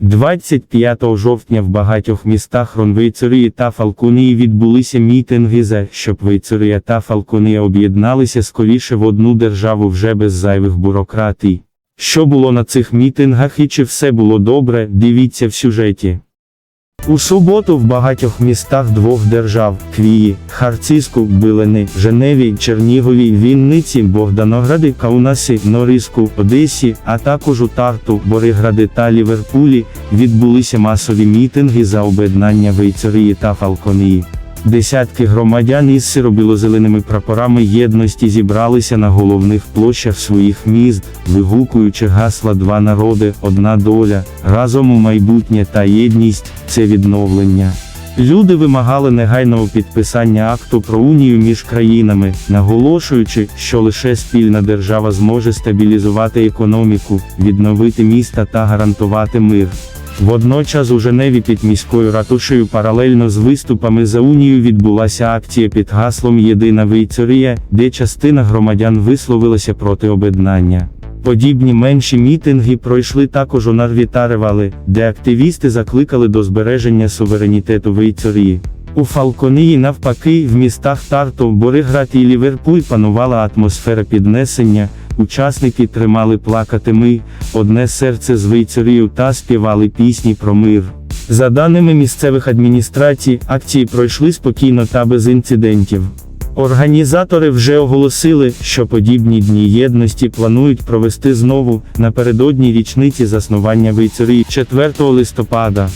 25 жовтня в багатьох містах Ронвейцерії та Фалконії відбулися мітинги за щоб Вейцерія та Фалконія об'єдналися скоріше в одну державу вже без зайвих бюрократій. Що було на цих мітингах і чи все було добре, дивіться в сюжеті. У суботу в багатьох містах двох держав Квії, Харциску, Билини, Женеві, Чернігові, Вінниці, Богданогради, Каунасі, Нориску, Одесі, а також у Тарту, Боригради та Ліверпулі відбулися масові мітинги за об'єднання Вейцерії та Фалконії. Десятки громадян із сиробіло-зеленими прапорами єдності зібралися на головних площах своїх міст, вигукуючи гасла два народи, одна доля, разом у майбутнє та єдність це відновлення. Люди вимагали негайного підписання акту про унію між країнами, наголошуючи, що лише спільна держава зможе стабілізувати економіку, відновити міста та гарантувати мир. Водночас у Женеві під міською ратушею паралельно з виступами за унію відбулася акція під гаслом Єдина Вейцерія, де частина громадян висловилася проти об'єднання. Подібні менші мітинги пройшли також у Нарві та де активісти закликали до збереження суверенітету Вейцерії. У Фалконії навпаки, в містах Тарту, Бориград і Ліверпуль панувала атмосфера піднесення, учасники тримали плакати ми, одне серце з Вейцерію та співали пісні про мир. За даними місцевих адміністрацій, акції пройшли спокійно та без інцидентів. Організатори вже оголосили, що подібні дні єдності планують провести знову напередодні річниці заснування Вейцерії 4 листопада.